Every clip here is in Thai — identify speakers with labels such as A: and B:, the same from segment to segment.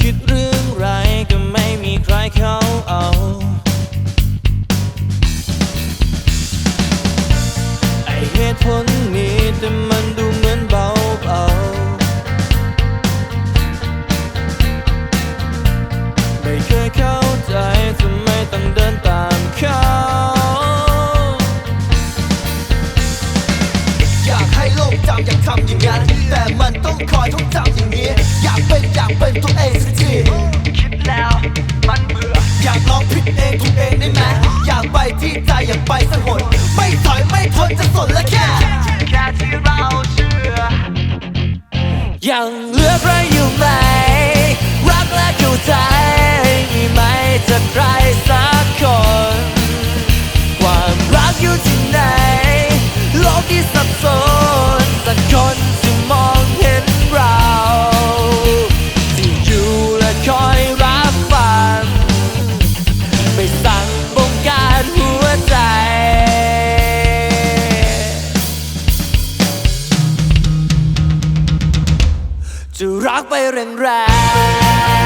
A: คิดเรื่องไรก็ไม่มีใครเขาเอา ยังเหลื
B: อใครอยู่ไหม รักและเข้าใจ มีไหมจากใครสักคน แรงๆ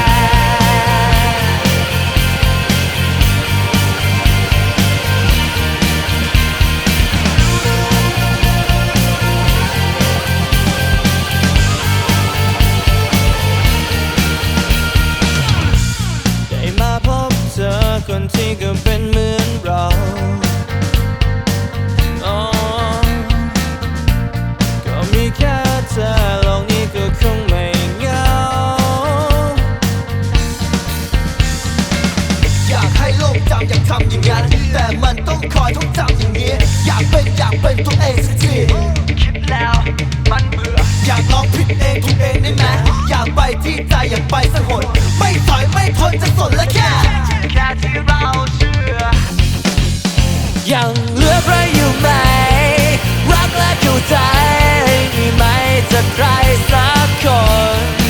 B: องผิดเองถูกเองได้ไหมอยากไปที่ใจอยากไปสักหนไม่ถอยไม่ทนจะสนและแค่แค่ที่เราเชื่อ
A: ยังเหลือใครอยู่ไหม รักและเข้าใจมีไหมจะใครสักคน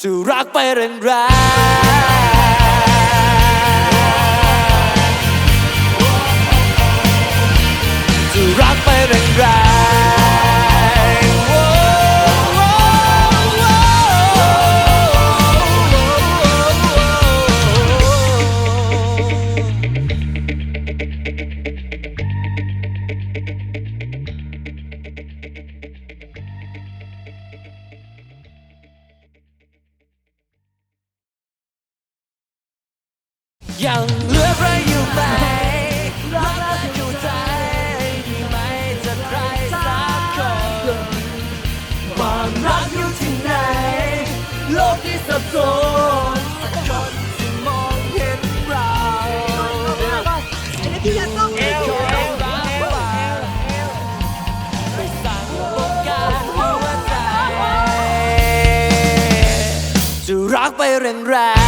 A: จะรักไปแรงๆจะรักไปแรง ยังเหลือใครอยู่ไหมรักและเข้าใจมีไหมจะใครสักคนความรักอยู่ที่ไหน โลกที่สับสนคนที่มองเห็นเราที่อยู่ในคอยรับฟังไม่สั่งบงการหัวใจจะรักไปแรง